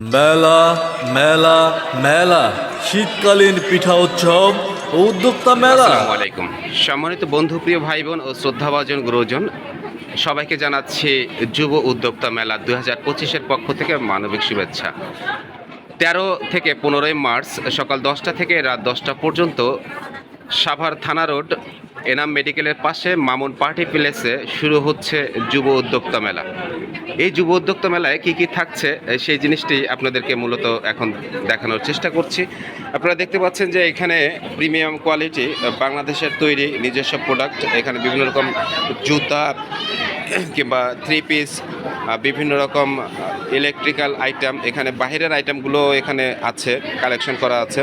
মেলা মেলা মেলা, শীতকালীন পিঠা উৎসব ও উদ্যোক্তা মেলা। আলাইকুম। সম্মানিত বন্ধু, প্রিয় ভাই বোন ও শ্রদ্ধাভাজন গুরুজন, সবাইকে জানাচ্ছি যুব উদ্যোক্তা মেলা দুই হাজার পঁচিশের পক্ষ থেকে মানবিক শুভেচ্ছা। তেরো থেকে পনেরোই মার্চ সকাল দশটা থেকে রাত দশটা পর্যন্ত সাভার থানা রোড, এনাম মেডিকেলের পাশে মামুন পার্টি প্লেসে শুরু হচ্ছে যুব উদ্যোক্তা মেলা। এই যুব উদ্যোক্তা মেলায় কী কী থাকছে সেই জিনিসটি আপনাদেরকে মূলত এখন দেখানোর চেষ্টা করছি। আপনারা দেখতে পাচ্ছেন যে এখানে প্রিমিয়াম কোয়ালিটি, বাংলাদেশের তৈরি নিজস্ব প্রোডাক্ট, এখানে বিভিন্ন রকম জুতা, কিংবা থ্রি পিস বিভিন্ন রকম ইলেকট্রিক্যাল আইটেম এখানে বাইরের আইটেমগুলো এখানে আছে কালেকশন করা আছে।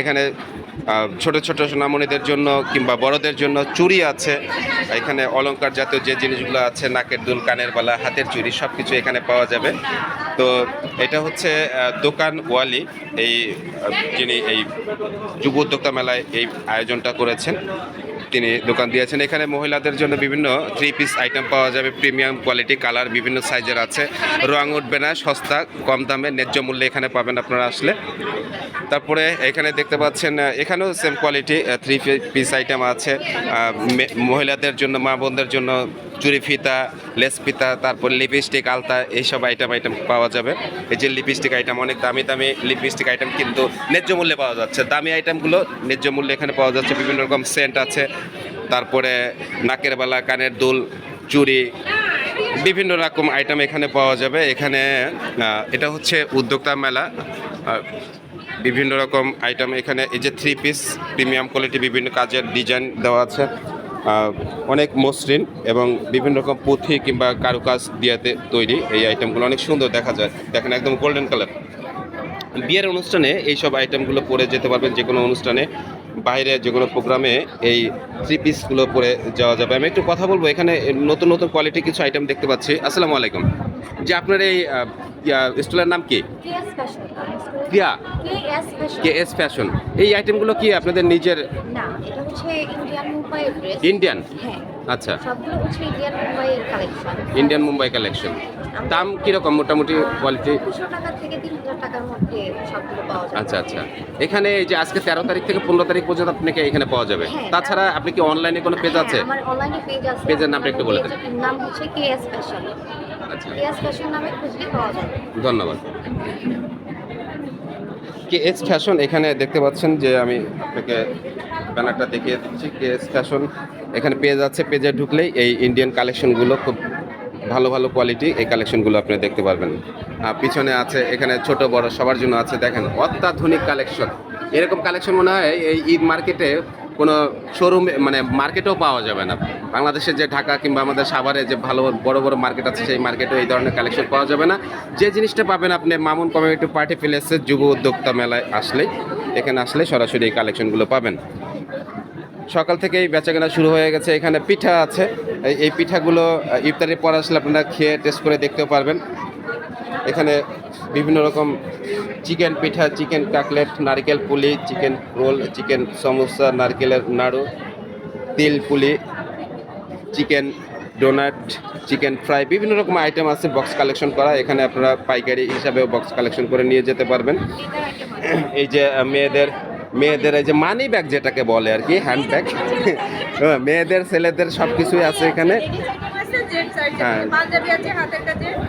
এখানে ছোট ছোট সোনামণিদের জন্য কিংবা বড়দের জন্য চুড়ি আছে। এখানে অলঙ্কার জাতীয় যে জিনিসগুলো আছে, নাকের দুল, কানের বালা হাতের চুড়ি সব কিছু এখানে পাওয়া যাবে। তো এটা হচ্ছে দোকান ওয়ালি। এই যিনি এই যুব উদ্যোক্তা মেলায় এই আয়োজনটা করেছেন। তিনি দোকান দিয়েছেন। এখানে মহিলাদের জন্য বিভিন্ন থ্রি পিস আইটেম পাওয়া যাবে। প্রিমিয়াম কোয়ালিটি কালার বিভিন্ন সাইজের আছে। রং উঠবে না, সস্তা, কম দামে, ন্যায্য মূল্যে এখানে পাবেন আপনারা আসলে। তারপরে এখানে দেখতে পাচ্ছেন এখানেও same quality three piece item আছে। মহিলাদের জন্য মা বোনদের জন্য চুরি ফিতা, লেস ফিতা, তারপর লিপস্টিক আলতা, এইসব আইটেম আইটেম পাওয়া যাবে। এই যে লিপস্টিক আইটেম অনেক দামি দামি লিপস্টিক আইটেম কিন্তু ন্যায্য মূল্যে পাওয়া যাচ্ছে। দামি আইটেমগুলো ন্যায্য মূল্যে এখানে পাওয়া যাচ্ছে। বিভিন্ন রকম সেন্ট আছে। তারপরে নাকের বালা, কানের দুল, চুড়ি, বিভিন্ন রকম আইটেম এখানে পাওয়া যাবে। এখানে এটা হচ্ছে উদ্যোক্তা মেলা। বিভিন্ন রকম আইটেম এখানে, এই যে থ্রি পিস প্রিমিয়াম কোয়ালিটি বিভিন্ন কাজের ডিজাইন দেওয়া আছে। অনেক মসৃণ এবং বিভিন্ন রকম পুঁথি কিংবা কারুকাজ দিয়াতে তৈরি এই আইটেমগুলো অনেক সুন্দর দেখা যায়। দেখেন একদম গোল্ডেন কালার বিয়ের অনুষ্ঠানে এইসব আইটেমগুলো পরে যেতে পারবেন যে কোনো অনুষ্ঠানে। বাইরে যে কোনো প্রোগ্রামে এই থ্রি পিসগুলো পরে যাওয়া যাবে। আমি একটু কথা বলব, এখানে নতুন নতুন কোয়ালিটি কিছু আইটেম দেখতে পাচ্ছি। আসসালামু আলাইকুম। যে আপনার এই স্টলের নাম কি? প্রিয়া কে এস ফ্যাশন এই আইটেমগুলো কি আপনাদের নিজের? না এটা হচ্ছে ইন্ডিয়ান মুম্বাই ড্রেস ইন্ডিয়ান হ্যাঁ। আচ্ছা। সবগুলো হচ্ছে ইন্ডিয়ান মুম্বাইয়ের কালেকশন ইন্ডিয়ান মুম্বাই কালেকশন দাম কীরকম মোটামুটি কোয়ালিটি টাকা থেকে তিন হাজার টাকার মধ্যে সবগুলো পাওয়া যায় আচ্ছা আচ্ছা। এখানে এই যে আজকে তেরো তারিখ থেকে পনেরো তারিখ পর্যন্ত আপনাকে এখানে পাওয়া যাবে। হ্যাঁ। তাছাড়া আপনি কি অনলাইনে কোনো পেজ আছে? হ্যাঁ, আমার অনলাইনে পেজ আছে। পেজের নামটা একটু বলে দেন। নাম হচ্ছে কেএস ফ্যাশন ধন্যবাদ। কে এস ফ্যাশন, এখানে দেখতে পাচ্ছেন যে আমি আপনাকে ব্যানারটা দেখিয়ে দিচ্ছি। কে এস ফ্যাশন এখানে পেজ আছে পেজে ঢুকলেই এই ইন্ডিয়ান কালেকশনগুলো খুব ভালো ভালো কোয়ালিটি এই কালেকশনগুলো আপনি দেখতে পারবেন। পিছনে আছে, এখানে ছোট, বড়, সবার জন্য আছে, দেখেন অত্যাধুনিক কালেকশন এরকম কালেকশন মনে হয় এই ঈদ মার্কেটে কোনো শোরুম মানে মার্কেটেও পাওয়া যাবে না। বাংলাদেশের যে ঢাকা কিংবা আমাদের সাভারে যে ভালো, বড় বড় মার্কেট আছে, সেই মার্কেটে এই ধরনের কালেকশন পাওয়া যাবে না। যে জিনিসটা পাবেন আপনি মামুন কমিউনিটি পার্টি প্লেসে যুব উদ্যোক্তা মেলায় আসলেই এখানে আসলে সরাসরি এই কালেকশনগুলো পাবেন। সকাল থেকেই বেচাকেনা শুরু হয়ে গেছে। এখানে পিঠা আছে। এই- পিঠাগুলো ইফতারের পর আসলে আপনারা খেয়ে টেস্ট করে দেখতেও পারবেন। এখানে বিভিন্ন রকম চিকেন পিঠা, চিকেন কাকলেট, নারকেল পুলি, চিকেন রোল, চিকেন সমোসা, নারকেলের নাড়ু, তিল পুলি, চিকেন ডোনাট, চিকেন ফ্রাই, বিভিন্ন রকম আইটেম আছে বক্স কালেকশন করা। এখানে আপনারা পাইকারি হিসাবেও বক্স কালেকশন করে নিয়ে যেতে পারবেন। এই যে মেয়েদের মেয়েদের এই যে মানি ব্যাগ যেটাকে বলে আর কি হ্যান্ড ব্যাগ মেয়েদের, ছেলেদের সব কিছুই আছে এখানে। হ্যাঁ। পাঞ্জাবি আছে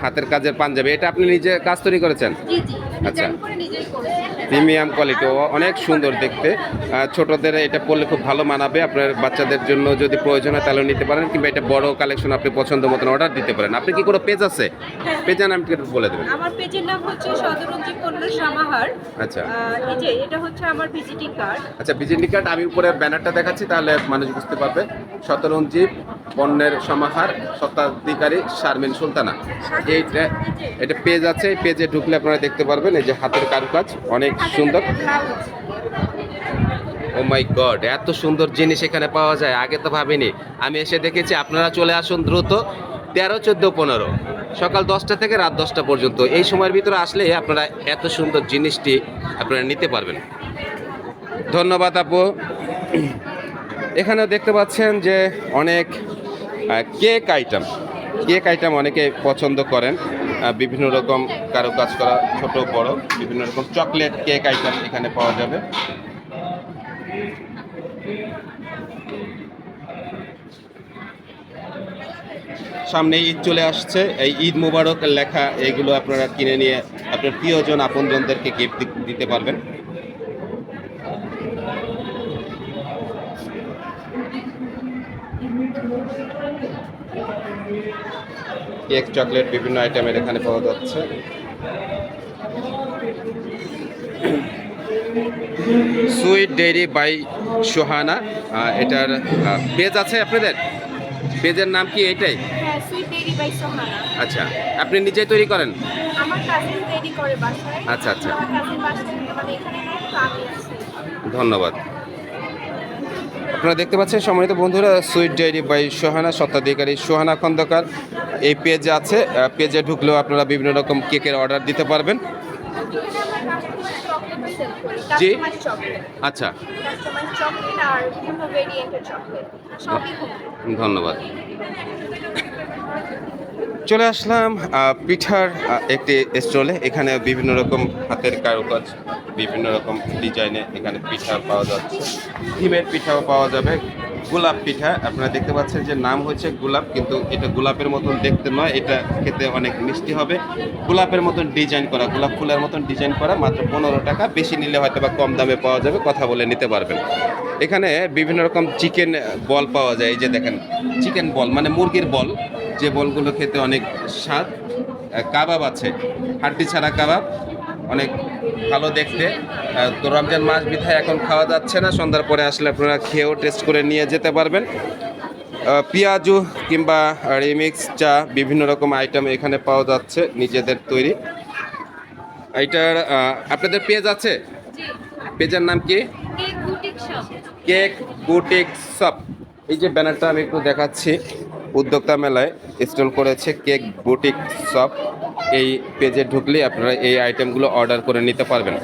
হাতের কাজের। পাঞ্জাবি। এটা আপনি নিজে কাজ তৈরি করেছেন? আচ্ছা। Premium quality. অনেক সুন্দর দেখতে। ছোটদের এটা পরলে খুব ভালো মানাবে। আপনার বাচ্চাদের জন্য যদি প্রয়োজন হয় তাহলে নিতে পারেন কিংবা এটা বড় কালেকশন আপনি পছন্দ মতন অর্ডার দিতে পারেন। আপনি কি কোনো পেজ আছে? পেজের নামটি একটু বলে দেবেন? আমার পেজের নাম হচ্ছে সদরঞ্জি পণ্য সমাহার। আচ্ছা। এই যে এটা হচ্ছে আমার ভিজিটিং কার্ড আচ্ছা ভিজিটি কার্ড আমি উপরে ব্যানারটা দেখাচ্ছি তাহলে মানুষ বুঝতে পারবে। শতরঞ্জি পণ্যের সমাহার শতাধিকারী শারমিন সুলতানা। এইটা এটা পেজ আছে, এই পেজে ঢুকলে আপনারা দেখতে পারবেন, এই যে হাতের কারুকাজ, অনেক সুন্দর। ও মাই গড এত সুন্দর জিনিস এখানে পাওয়া যায়, আগে তো ভাবিনি। আমি এসে দেখেছি, আপনারা চলে আসুন দ্রুত, তেরো, চোদ্দ, পনেরো। সকাল দশটা থেকে রাত দশটা পর্যন্ত। এই সময়ের ভিতরে আসলে আপনারা এত সুন্দর জিনিসটি আপনারা নিতে পারবেন। ধন্যবাদ আপু। এখানেও দেখতে পাচ্ছেন যে অনেক কেক আইটেম। কেক আইটেম অনেকে পছন্দ করেন। বিভিন্ন রকম কারও কাজ করা, ছোট, বড়, বিভিন্ন রকম চকলেট কেক আইটেম এখানে পাওয়া যাবে। সামনে ঈদ চলে আসছে। এই ঈদ মুবারক লেখা, এগুলো আপনারা কিনে নিয়ে আপনার প্রিয়জন, আপনজনদেরকে গিফট দিতে পারবেন। কেক চকলেট বিভিন্ন আইটেমের এখানে পাওয়া যাচ্ছে। সুইট ডেইরি বাই সোহানা এটার পেজ আছে আপনাদের? পেজের নাম কি এটাই? হ্যাঁ আচ্ছা আপনি নিজেই তৈরি করেন? আচ্ছা, আচ্ছা। মানে ধন্যবাদ। আপনারা দেখতে পাচ্ছেন সম্মানিত বন্ধুরা সুইট ডায়েরি বাই সোহানা স্বত্বাধিকারী সোহানা খন্দকার। এই পেজ আছে পেজে ঢুকলেও আপনারা বিভিন্ন রকম কেকের অর্ডার দিতে পারবেন। জি? আচ্ছা। ধন্যবাদ। চলে আসলাম পিঠার একটি স্টলে এখানে বিভিন্ন রকম হাতের কারুকাজ বিভিন্ন রকম ডিজাইনে এখানে পিঠা পাওয়া যাচ্ছে। ডিমের পিঠাও পাওয়া যাবে। গোলাপ পিঠা, আপনারা দেখতে পাচ্ছেন যে নাম হচ্ছে গোলাপ, কিন্তু এটা গোলাপের মতন দেখতে নয়, এটা খেতে অনেক মিষ্টি হবে। গোলাপের মতন ডিজাইন করা, গোলাপ ফুলের মতন ডিজাইন করা, মাত্র পনেরো টাকা। বেশি নিলে হয়তো বা কম দামে পাওয়া যাবে, কথা বলে নিতে পারবেন। এখানে বিভিন্ন রকম চিকেন বল পাওয়া যায়, এই যে দেখেন চিকেন বল মানে মুরগির বল যে বলগুলো খেতে অনেক স্বাদ। কাবাব আছে, হাড্ডি ছাড়া কাবাব, অনেক ভালো দেখতে। তো রমজান মাস বিথায় এখন খাওয়া যাচ্ছে না। সন্ধ্যার পরে আসলে আপনারা খেয়েও টেস্ট করে নিয়ে যেতে পারবেন। পেঁয়াজু কিংবা রিমিক্স চা বিভিন্ন রকম আইটেম এখানে পাওয়া যাচ্ছে নিজেদের তৈরি। এইটার আপনাদের পেজ আছে? পেজের নাম কি? Cake boutique shop cake boutique shop এই যে ব্যানারটা আমি একটু দেখাচ্ছি। উদ্যোক্তা মেলায় স্টল করেছে কেক বুটিক শপ এই পেজে ঢুকলে আপনারা এই আইটেমগুলো অর্ডার করে নিতে পারবেন।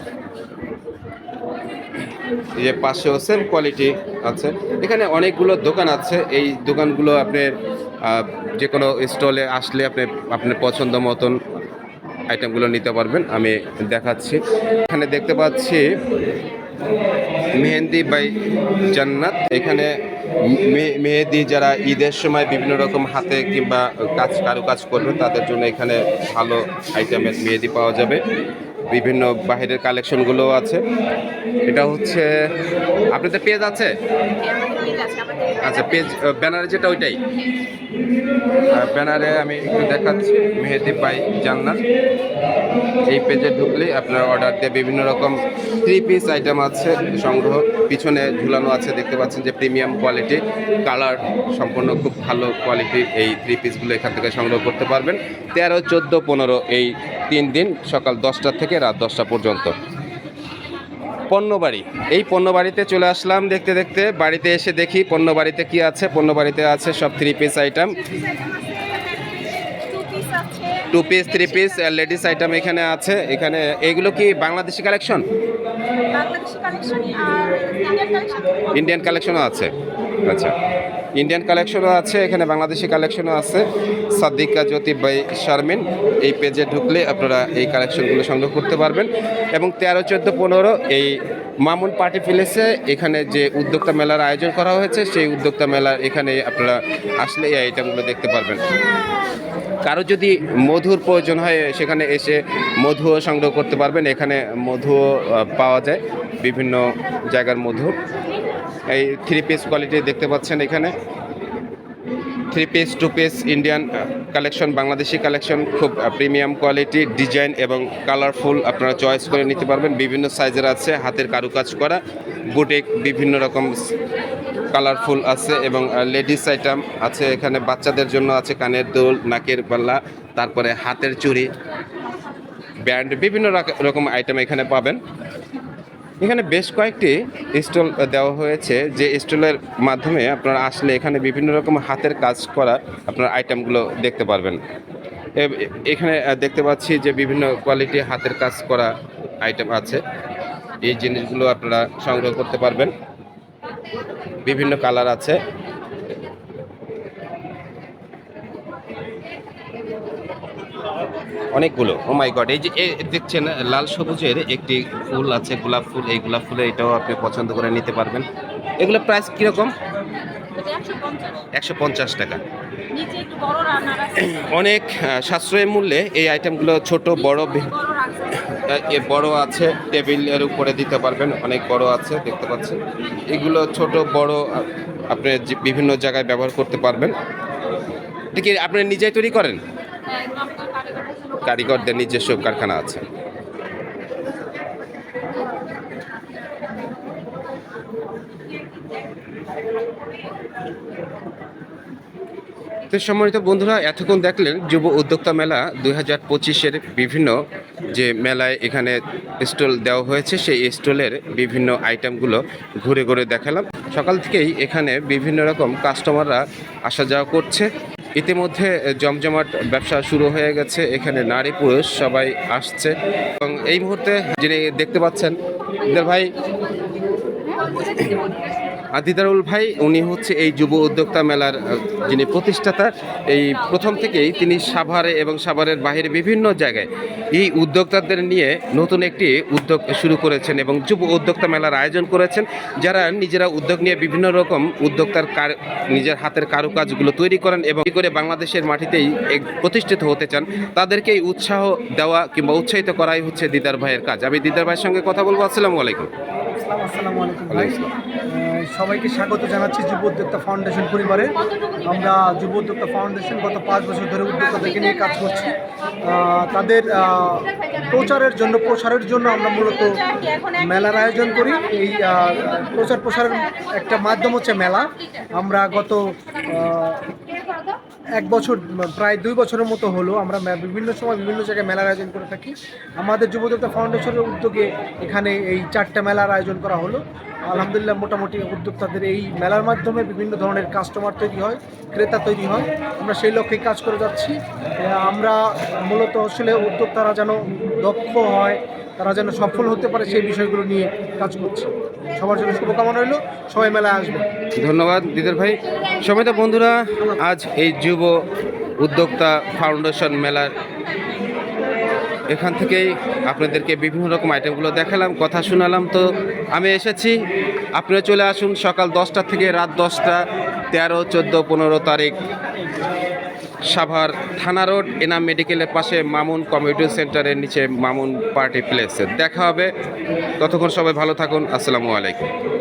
যে পাশেও সেম কোয়ালিটি আছে। এখানে অনেকগুলো দোকান আছে। এই দোকানগুলো আপনি যে কোনো স্টলে আসলে আপনি আপনার পছন্দ মতন আইটেমগুলো নিতে পারবেন। আমি দেখাচ্ছি। এখানে দেখতে পাচ্ছি মেহেন্দি বাই জান্নাত। এখানে মেহেদি যারা ঈদের সময় বিভিন্ন রকম হাতে কিংবা কাজ কারুকাজ করবে, তাদের জন্য এখানে ভালো আইটেমের মেহেদি পাওয়া যাবে। বিভিন্ন বাহিরের কালেকশনগুলোও আছে। এটা হচ্ছে, আপনাদের পেজ আছে। আচ্ছা পেজ ব্যানারে যেটা ওইটাই? ব্যানারে আমি একটু দেখাচ্ছি, মেহেদি পাই জান্নাত। এই পেজে ঢুকলে আপনারা অর্ডার দিয়ে বিভিন্ন রকম থ্রি পিস আইটেম আছে সংগ্রহ। পিছনে ঝুলানো আছে, দেখতে পাচ্ছেন যে প্রিমিয়াম কোয়ালিটি কালার সম্পূর্ণ খুব ভালো কোয়ালিটির এই থ্রি পিসগুলো এখান থেকে সংগ্রহ করতে পারবেন। তেরো, চোদ্দ, পনেরো এই তিন দিন, সকাল দশটা থেকে রাত দশটা পর্যন্ত। পণ্যবাড়ি। এই পণ্যবাড়িতে চলে আসলাম দেখতে দেখতে। বাড়িতে এসে দেখি পণ্যবাড়িতে কি আছে পণ্যবাড়িতে আছে সব three piece item two piece three piece ladies item এখানে আছে। এখানে এগুলো কি বাংলাদেশি কালেকশন ইন্ডিয়ান কালেকশনও আছে। আচ্ছা। ইন্ডিয়ান কালেকশনও আছে এখানে বাংলাদেশি কালেকশনও আছে। সাদ্দিকা জ্যোতি বাই শারমিন। এই পেজে ঢুকলে আপনারা এই কালেকশনগুলো সংগ্রহ করতে পারবেন। এবং তেরো, চোদ্দ, পনেরো এই মামুন পার্টি প্লেসে এখানে যে উদ্যোক্তা মেলার আয়োজন করা হয়েছে, সেই উদ্যোক্তা মেলার এখানে আপনারা আসলে এই আইটেমগুলো দেখতে পারবেন। কারও যদি মধুর প্রয়োজন হয়, সেখানে এসে মধুও সংগ্রহ করতে পারবেন। এখানে মধুও পাওয়া যায়। বিভিন্ন জায়গার মধু। এই থ্রি পিস কোয়ালিটি দেখতে পাচ্ছেন এখানে। Three piece, two piece Indian collection Bangladeshi collection খুব প্রিমিয়াম কোয়ালিটি ডিজাইন এবং কালারফুল আপনারা চয়েস করে নিতে পারবেন। বিভিন্ন সাইজের আছে, হাতের কারুকাজ করা বুটিক বিভিন্ন রকম কালারফুল আছে এবং লেডিস আইটেম আছে এখানে, বাচ্চাদের জন্য আছে কানের দোল, নাকের পাল্লা, তারপরে হাতের চুড়ি ব্যান্ড বিভিন্ন রাক- রকম আইটেম এখানে পাবেন। এখানে বেশ কয়েকটি স্টল দেওয়া হয়েছে। যে স্টলের মাধ্যমে আপনারা আসলে এখানে বিভিন্ন রকম হাতের কাজ করা আপনার আইটেমগুলো দেখতে পারবেন। এখানে দেখতে পাচ্ছি যে বিভিন্ন কোয়ালিটি হাতের কাজ করা আইটেম আছে। এই জিনিসগুলো আপনারা সংগ্রহ করতে পারবেন। বিভিন্ন কালার আছে। অনেকগুলো। ও মাই গড এই যে দেখছেন লাল সবুজের একটি ফুল আছে গোলাপ ফুল এই গোলাপ ফুলে এটাও আপনি পছন্দ করে নিতে পারবেন। এগুলো প্রাইস কীরকম? একশো পঞ্চাশ। টাকা। অনেক আহ, সাশ্রয়ী মূল্যে এই আইটেমগুলো ছোট বড় বড় এ বড় আছে টেবিলের উপরে দিতে পারবেন অনেক বড় আছে দেখতে পাচ্ছেন। এগুলো ছোট বড় আপনি বিভিন্ন জায়গায় ব্যবহার করতে পারবেন। এটা কি আপনি নিজেই তৈরি করেন? কারিগরদের নিজস্ব কারখানা আছে। তো সম্মানিত বন্ধুরা, এতক্ষণ দেখলেন যুব উদ্যোক্তা মেলা দুই হাজার পঁচিশের বিভিন্ন যে মেলায় এখানে স্টল দেওয়া হয়েছে, সেই স্টলের বিভিন্ন আইটেমগুলো ঘুরে ঘুরে দেখালাম। সকাল থেকেই এখানে বিভিন্ন রকম কাস্টমাররা আসা যাওয়া করছে। ইতিমধ্যে জমজমাট ব্যবসা শুরু হয়ে গেছে। এখানে নারী পুরুষ সবাই আসছে। এবং এই মুহূর্তে যিনি দেখতে পাচ্ছেন ভাই দিদারুল ভাই, উনি হচ্ছে এই যুব উদ্যোক্তা মেলার যিনি প্রতিষ্ঠাতা, এই প্রথম থেকেই তিনি সাভারে এবং সাভারের বাইরে বিভিন্ন জায়গায় এই উদ্যোক্তাদের নিয়ে নতুন একটি উদ্যোগ শুরু করেছেন এবং যুব উদ্যোক্তা মেলার আয়োজন করেছেন। যারা নিজেরা উদ্যোগ নিয়ে বিভিন্ন রকম উদ্যোক্তার কার, নিজের হাতের কারুকাজগুলো তৈরি করেন এবং করে বাংলাদেশের মাটিতেই প্রতিষ্ঠিত হতে চান, তাদেরকে উৎসাহ দেওয়া কিংবা উৎসাহিত করাই হচ্ছে দিদার ভাইয়ের কাজ। আমি দিদার ভাইয়ের সঙ্গে কথা বলব। আসসালামু আলাইকুম। আসসালাম আসসালামু আলাইকুম ভাই। সবাইকে স্বাগত জানাচ্ছি যুব উদ্যোক্তা ফাউন্ডেশন পরিবারে। আমরা যুব উদ্যোক্তা ফাউন্ডেশন গত পাঁচ বছর ধরে উদ্যোক্তাদেরকে নিয়ে কাজ করছি। তাদের প্রচারের জন্য প্রসারের জন্য আমরা মূলত মেলার আয়োজন করি। এই প্রচার প্রসারের একটা মাধ্যম হচ্ছে মেলা। আমরা গত এক বছর, প্রায় দুই বছরের মতো হলো আমরা বিভিন্ন সময় বিভিন্ন জায়গায় মেলার আয়োজন করে থাকি। আমাদের যুবদত্তা ফাউন্ডেশনের উদ্যোগে এখানে এই চারটা মেলার আয়োজন করা হলো। আলহামদুলিল্লাহ মোটামুটি উদ্যোক্তাদের এই মেলার মাধ্যমে বিভিন্ন ধরনের কাস্টমার তৈরি হয়, ক্রেতা তৈরি হয়। আমরা সেই লক্ষ্যে কাজ করে যাচ্ছি। আমরা মূলত আসলে উদ্যোক্তারা যেন দক্ষ হয় তারা যেন সফল হতে পারে সেই বিষয়গুলো নিয়ে কাজ করছি। সবার জন্য শুভকামনা রইল। সবাই মেলায় আসবে ধন্যবাদ, দিদার ভাই। সমিত, বন্ধুরা, আজ এই যুব উদ্যোক্তা ফাউন্ডেশন মেলার এখান থেকেই আপনাদেরকে বিভিন্ন রকম আইটেমগুলো দেখালাম, কথা শোনালাম। তো আমি এসেছি আপনারা চলে আসুন সকাল দশটা থেকে রাত দশটা, তেরো, চোদ্দ, পনেরো তারিখ। সাভার থানা রোড, এনাম মেডিকেলের পাশে মামুন কমিউনিটি সেন্টারের নিচে মামুন পার্টি প্লেসে। দেখা হবে। ততক্ষণ সবাই ভালো থাকুন। আসসালামু আলাইকুম।